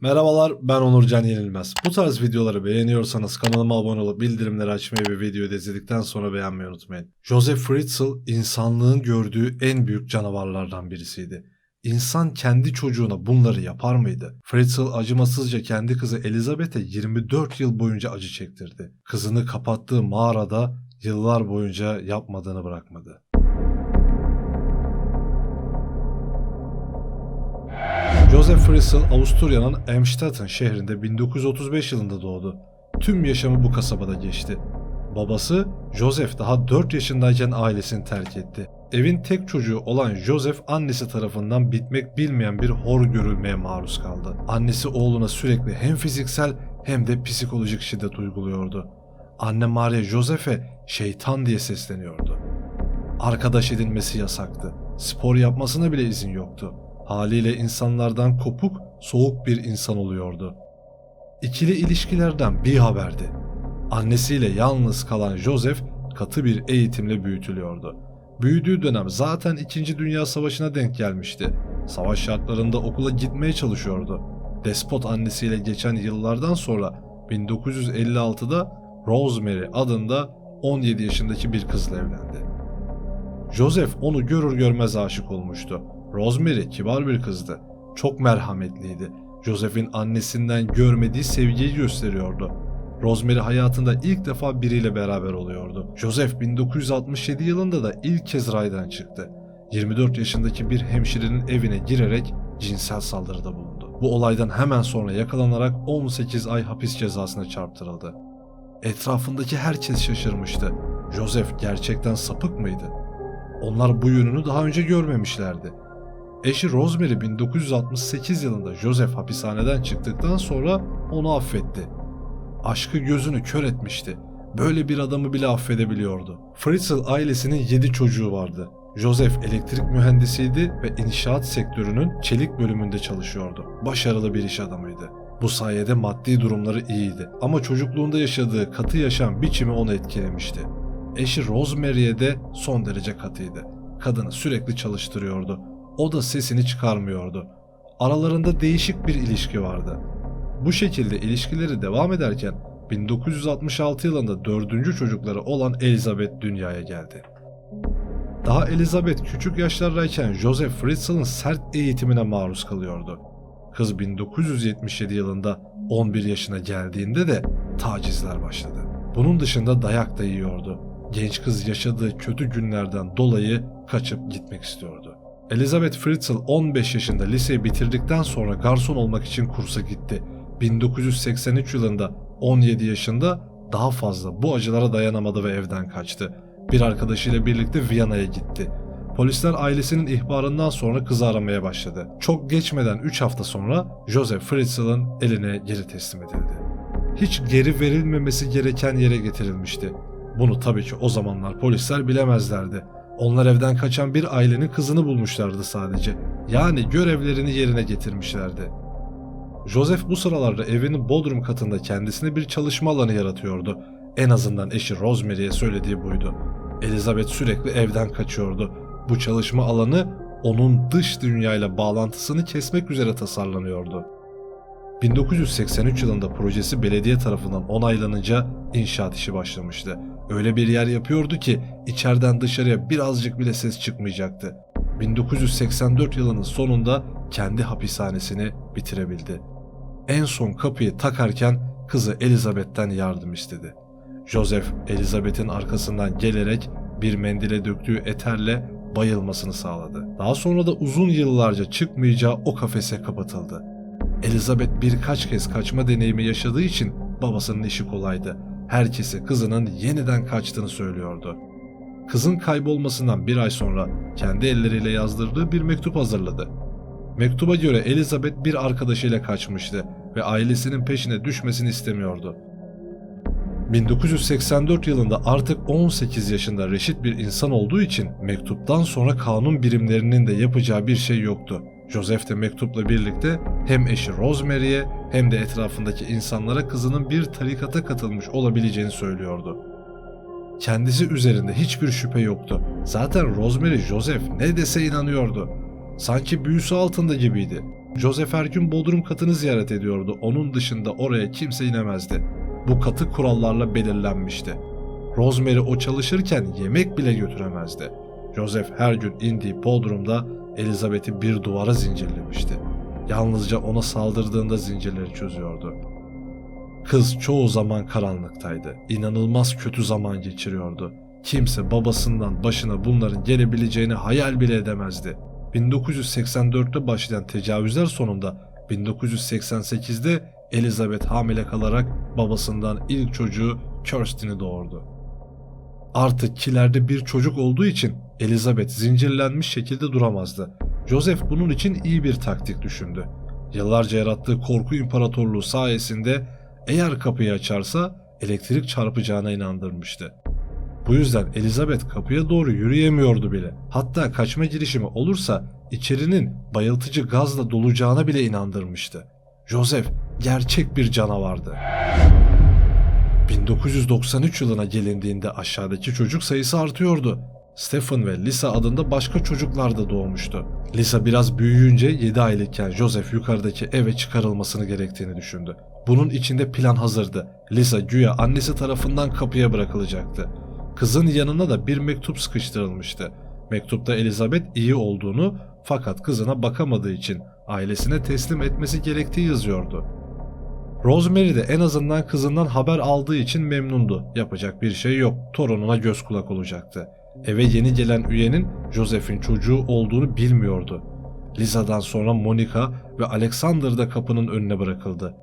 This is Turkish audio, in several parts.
Merhabalar ben Onurcan Yenilmez. Bu tarz videoları beğeniyorsanız kanalıma abone olup bildirimleri açmayı ve videoyu da izledikten sonra beğenmeyi unutmayın. Joseph Fritzl insanlığın gördüğü en büyük canavarlardan birisiydi. İnsan kendi çocuğuna bunları yapar mıydı? Fritzl acımasızca kendi kızı Elizabeth'e 24 yıl boyunca acı çektirdi. Kızını kapattığı mağarada yıllar boyunca yapmadığını bırakmadı. Joseph Fritzl Avusturya'nın Emstetten şehrinde 1935 yılında doğdu. Tüm yaşamı bu kasabada geçti. Babası Joseph daha 4 yaşındayken ailesini terk etti. Evin tek çocuğu olan Joseph annesi tarafından bitmek bilmeyen bir hor görülmeye maruz kaldı. Annesi oğluna sürekli hem fiziksel hem de psikolojik şiddet uyguluyordu. Anne Maria Joseph'e şeytan diye sesleniyordu. Arkadaş edinmesi yasaktı. Spor yapmasına bile izin yoktu. Haliyle insanlardan kopuk, soğuk bir insan oluyordu. İkili ilişkilerden bir haberdi. Annesiyle yalnız kalan Joseph katı bir eğitimle büyütülüyordu. Büyüdüğü dönem zaten 2. Dünya Savaşı'na denk gelmişti. Savaş şartlarında okula gitmeye çalışıyordu. Despot annesiyle geçen yıllardan sonra 1956'da Rosemary adında 17 yaşındaki bir kızla evlendi. Joseph onu görür görmez aşık olmuştu. Rosemary kibar bir kızdı. Çok merhametliydi. Joseph'in annesinden görmediği sevgiyi gösteriyordu. Rosemary hayatında ilk defa biriyle beraber oluyordu. Joseph 1967 yılında da ilk kez raydan çıktı. 24 yaşındaki bir hemşirenin evine girerek cinsel saldırıda bulundu. Bu olaydan hemen sonra yakalanarak 18 ay hapis cezasına çarptırıldı. Etrafındaki herkes şaşırmıştı. Joseph gerçekten sapık mıydı? Onlar bu yönünü daha önce görmemişlerdi. Eşi Rosemary 1968 yılında Joseph hapishaneden çıktıktan sonra onu affetti. Aşkı gözünü kör etmişti. Böyle bir adamı bile affedebiliyordu. Fritzl ailesinin 7 çocuğu vardı. Joseph elektrik mühendisiydi ve inşaat sektörünün çelik bölümünde çalışıyordu. Başarılı bir iş adamıydı. Bu sayede maddi durumları iyiydi ama çocukluğunda yaşadığı katı yaşam biçimi onu etkilemişti. Eşi Rosemary'e de son derece katıydı. Kadını sürekli çalıştırıyordu. O da sesini çıkarmıyordu. Aralarında değişik bir ilişki vardı. Bu şekilde ilişkileri devam ederken 1966 yılında dördüncü çocukları olan Elizabeth dünyaya geldi. Daha Elizabeth küçük yaşlardayken Joseph Fritzl'ın sert eğitimine maruz kalıyordu. Kız 1977 yılında 11 yaşına geldiğinde de tacizler başladı. Bunun dışında dayak da yiyordu. Genç kız yaşadığı kötü günlerden dolayı kaçıp gitmek istiyordu. Elizabeth Fritzl 15 yaşında liseyi bitirdikten sonra garson olmak için kursa gitti. 1983 yılında 17 yaşında daha fazla bu acılara dayanamadı ve evden kaçtı. Bir arkadaşıyla birlikte Viyana'ya gitti. Polisler ailesinin ihbarından sonra kızı aramaya başladı. Çok geçmeden 3 hafta sonra Joseph Fritzl'ın eline geri teslim edildi. Hiç geri verilmemesi gereken yere getirilmişti. Bunu tabii ki o zamanlar polisler bilemezlerdi. Onlar evden kaçan bir ailenin kızını bulmuşlardı sadece. Yani görevlerini yerine getirmişlerdi. Joseph bu sıralarda evinin bodrum katında kendisine bir çalışma alanı yaratıyordu. En azından eşi Rosemary'e söylediği buydu. Elizabeth sürekli evden kaçıyordu. Bu çalışma alanı onun dış dünyayla bağlantısını kesmek üzere tasarlanıyordu. 1983 yılında projesi belediye tarafından onaylanınca inşaat işi başlamıştı. Öyle bir yer yapıyordu ki içeriden dışarıya birazcık bile ses çıkmayacaktı. 1984 yılının sonunda kendi hapishanesini bitirebildi. En son kapıyı takarken kızı Elizabeth'ten yardım istedi. Joseph, Elizabeth'in arkasından gelerek bir mendile döktüğü eterle bayılmasını sağladı. Daha sonra da uzun yıllarca çıkmayacağı o kafese kapatıldı. Elizabeth birkaç kez kaçma deneyimi yaşadığı için babasının işi kolaydı. Herkese kızının yeniden kaçtığını söylüyordu. Kızın kaybolmasından bir ay sonra kendi elleriyle yazdırdığı bir mektup hazırladı. Mektuba göre Elizabeth bir arkadaşıyla kaçmıştı ve ailesinin peşine düşmesini istemiyordu. 1984 yılında artık 18 yaşında reşit bir insan olduğu için mektuptan sonra kanun birimlerinin de yapacağı bir şey yoktu. Joseph de mektupla birlikte hem eşi Rosemary'e hem de etrafındaki insanlara kızının bir tarikata katılmış olabileceğini söylüyordu. Kendisi üzerinde hiçbir şüphe yoktu. Zaten Rosemary Joseph ne dese inanıyordu. Sanki büyüsü altında gibiydi. Joseph her gün bodrum katını ziyaret ediyordu. Onun dışında oraya kimse inemezdi. Bu katı kurallarla belirlenmişti. Rosemary o çalışırken yemek bile götüremezdi. Joseph her gün indiği bodrumda Elizabeth'i bir duvara zincirlemişti. Yalnızca ona saldırdığında zincirleri çözüyordu. Kız çoğu zaman karanlıktaydı. İnanılmaz kötü zaman geçiriyordu. Kimse babasından başına bunların gelebileceğini hayal bile edemezdi. 1984'te başlayan tecavüzler sonunda 1988'de Elizabeth hamile kalarak babasından ilk çocuğu Kirsten'i doğurdu. Artık kilerde bir çocuk olduğu için Elizabeth zincirlenmiş şekilde duramazdı. Joseph bunun için iyi bir taktik düşündü. Yıllarca yarattığı korku imparatorluğu sayesinde eğer kapıyı açarsa elektrik çarpacağına inandırmıştı. Bu yüzden Elizabeth kapıya doğru yürüyemiyordu bile. Hatta kaçma girişimi olursa içerinin bayıltıcı gazla dolacağına bile inandırmıştı. Joseph gerçek bir canavardı. 1993 yılına gelindiğinde aşağıdaki çocuk sayısı artıyordu. Stephen ve Lisa adında başka çocuklar da doğmuştu. Lisa biraz büyüyünce 7 aylıkken Joseph yukarıdaki eve çıkarılmasını gerektiğini düşündü. Bunun içinde plan hazırdı. Lisa güya annesi tarafından kapıya bırakılacaktı. Kızın yanına da bir mektup sıkıştırılmıştı. Mektupta Elizabeth iyi olduğunu fakat kızına bakamadığı için ailesine teslim etmesi gerektiği yazıyordu. Rosemary de en azından kızından haber aldığı için memnundu. Yapacak bir şey yok. Torununa göz kulak olacaktı. Eve yeni gelen üyenin Joseph'in çocuğu olduğunu bilmiyordu. Lisa'dan sonra Monica ve Alexander da kapının önüne bırakıldı.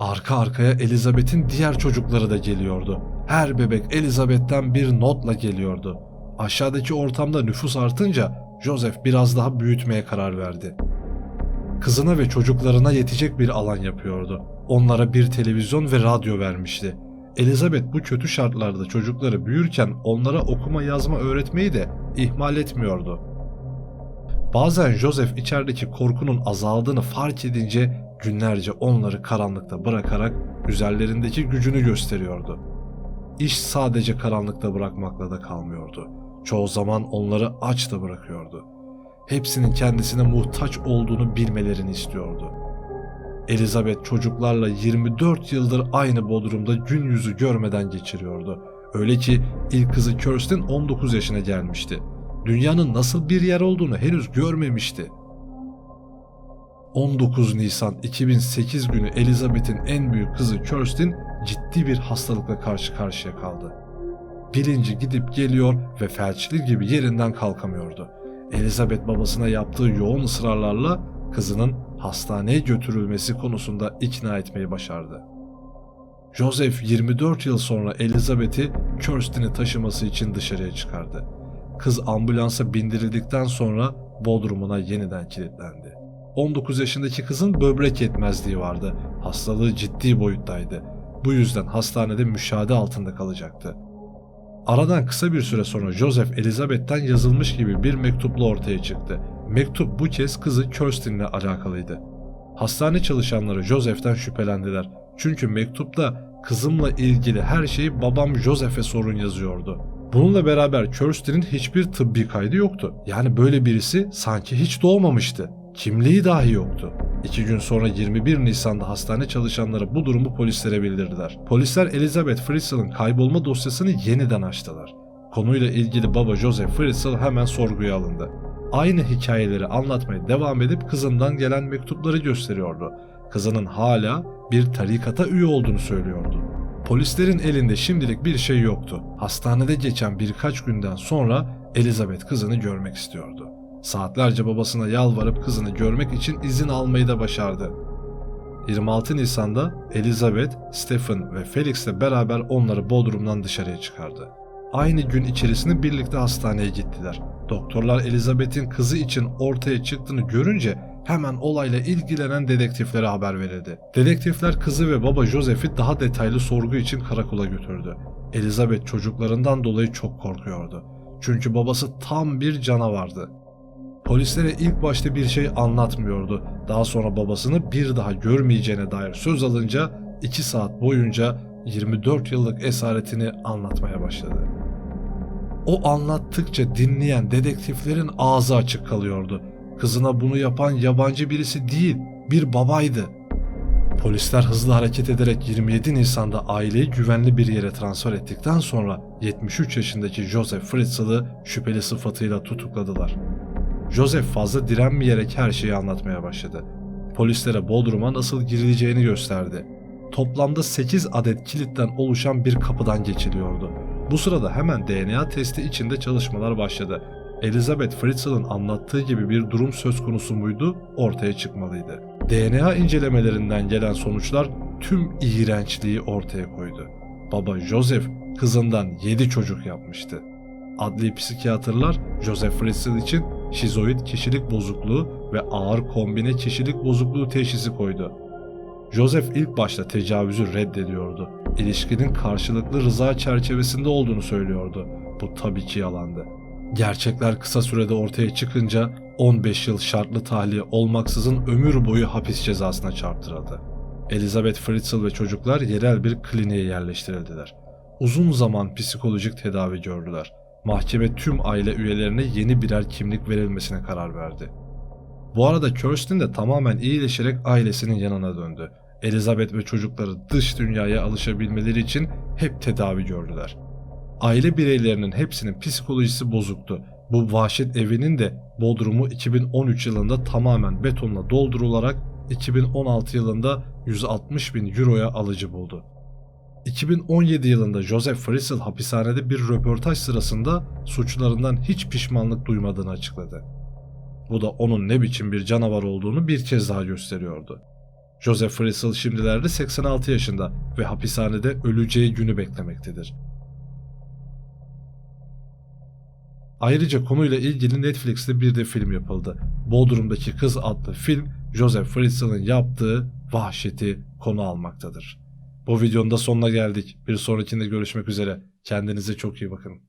Arka arkaya Elizabeth'in diğer çocukları da geliyordu. Her bebek Elizabeth'ten bir notla geliyordu. Aşağıdaki ortamda nüfus artınca Joseph biraz daha büyütmeye karar verdi. Kızına ve çocuklarına yetecek bir alan yapıyordu. Onlara bir televizyon ve radyo vermişti. Elizabeth bu kötü şartlarda çocukları büyürken onlara okuma yazma öğretmeyi de ihmal etmiyordu. Bazen Joseph içerideki korkunun azaldığını fark edince günlerce onları karanlıkta bırakarak üzerlerindeki gücünü gösteriyordu. İş sadece karanlıkta bırakmakla da kalmıyordu. Çoğu zaman onları aç da bırakıyordu. Hepsinin kendisine muhtaç olduğunu bilmelerini istiyordu. Elizabeth çocuklarla 24 yıldır aynı bodrumda gün yüzü görmeden geçiriyordu. Öyle ki ilk kızı Kirsten 19 yaşına gelmişti. Dünyanın nasıl bir yer olduğunu henüz görmemişti. 19 Nisan 2008 günü Elizabeth'in en büyük kızı Kirsten ciddi bir hastalıkla karşı karşıya kaldı. Bilinci gidip geliyor ve felçli gibi yerinden kalkamıyordu. Elizabeth babasına yaptığı yoğun ısrarlarla kızının hastaneye götürülmesi konusunda ikna etmeyi başardı. Joseph 24 yıl sonra Elizabeth'i Kirsten'i taşıması için dışarıya çıkardı. Kız ambulansa bindirildikten sonra bodrumuna yeniden kilitlendi. 19 yaşındaki kızın böbrek yetmezliği vardı. Hastalığı ciddi boyuttaydı. Bu yüzden hastanede müşahede altında kalacaktı. Aradan kısa bir süre sonra Joseph Elizabeth'ten yazılmış gibi bir mektupla ortaya çıktı. Mektup bu kez kızı Kirsten'le alakalıydı. Hastane çalışanları Joseph'ten şüphelendiler. Çünkü mektupta kızımla ilgili her şeyi babam Joseph'e sorun yazıyordu. Bununla beraber Kirsten'in hiçbir tıbbi kaydı yoktu. Yani böyle birisi sanki hiç doğmamıştı. Kimliği dahi yoktu. İki gün sonra 21 Nisan'da hastane çalışanları bu durumu polislere bildirdiler. Polisler Elizabeth Fritzl'ın kaybolma dosyasını yeniden açtılar. Konuyla ilgili baba Joseph Fritzl hemen sorguya alındı. Aynı hikayeleri anlatmaya devam edip kızından gelen mektupları gösteriyordu. Kızının hala bir tarikata üye olduğunu söylüyordu. Polislerin elinde şimdilik bir şey yoktu. Hastanede geçen birkaç günden sonra Elizabeth kızını görmek istiyordu. Saatlerce babasına yalvarıp kızını görmek için izin almayı da başardı. 26 Nisan'da Elizabeth, Stephen ve Felix'le beraber onları Bodrum'dan dışarıya çıkardı. Aynı gün içerisinde birlikte hastaneye gittiler. Doktorlar Elizabeth'in kızı için ortaya çıktığını görünce hemen olayla ilgilenen dedektiflere haber verildi. Dedektifler kızı ve baba Joseph'i daha detaylı sorgu için karakola götürdü. Elizabeth çocuklarından dolayı çok korkuyordu. Çünkü babası tam bir canavardı. Polislere ilk başta bir şey anlatmıyordu. Daha sonra babasını bir daha görmeyeceğine dair söz alınca 2 saat boyunca 24 yıllık esaretini anlatmaya başladı. O anlattıkça dinleyen dedektiflerin ağzı açık kalıyordu. Kızına bunu yapan yabancı birisi değil, bir babaydı. Polisler hızlı hareket ederek 27 Nisan'da aileyi güvenli bir yere transfer ettikten sonra 73 yaşındaki Joseph Fritzl'ı şüpheli sıfatıyla tutukladılar. Joseph fazla direnmeyerek her şeyi anlatmaya başladı. Polislere Bodrum'a nasıl girileceğini gösterdi. Toplamda 8 adet kilitten oluşan bir kapıdan geçiliyordu. Bu sırada hemen DNA testi içinde çalışmalar başladı. Elizabeth Fritzl'ın anlattığı gibi bir durum söz konusu muydu ortaya çıkmalıydı. DNA incelemelerinden gelen sonuçlar tüm iğrençliği ortaya koydu. Baba Joseph kızından 7 çocuk yapmıştı. Adli psikiyatrlar Joseph Fritzl için şizoid kişilik bozukluğu ve ağır kombine kişilik bozukluğu teşhisi koydu. Joseph ilk başta tecavüzü reddediyordu. İlişkinin karşılıklı rıza çerçevesinde olduğunu söylüyordu. Bu tabii ki yalandı. Gerçekler kısa sürede ortaya çıkınca 15 yıl şartlı tahliye olmaksızın ömür boyu hapis cezasına çarptırıldı. Elizabeth Fritzl ve çocuklar yerel bir kliniğe yerleştirildiler. Uzun zaman psikolojik tedavi gördüler. Mahkeme tüm aile üyelerine yeni birer kimlik verilmesine karar verdi. Bu arada Kirsten de tamamen iyileşerek ailesinin yanına döndü. Elizabeth ve çocukları dış dünyaya alışabilmeleri için hep tedavi gördüler. Aile bireylerinin hepsinin psikolojisi bozuktu. Bu vahşet evinin de Bodrum'u 2013 yılında tamamen betonla doldurularak 2016 yılında 160 bin euroya alıcı buldu. 2017 yılında Joseph Fritzl hapishanede bir röportaj sırasında suçlarından hiç pişmanlık duymadığını açıkladı. Bu da onun ne biçim bir canavar olduğunu bir kez daha gösteriyordu. Joseph Fritzl şimdilerde 86 yaşında ve hapishanede öleceği günü beklemektedir. Ayrıca konuyla ilgili Netflix'te bir de film yapıldı. Bodrum'daki Kız adlı film Joseph Fritzl'ın yaptığı vahşeti konu almaktadır. Bu videonun da sonuna geldik. Bir sonrakinde görüşmek üzere. Kendinize çok iyi bakın.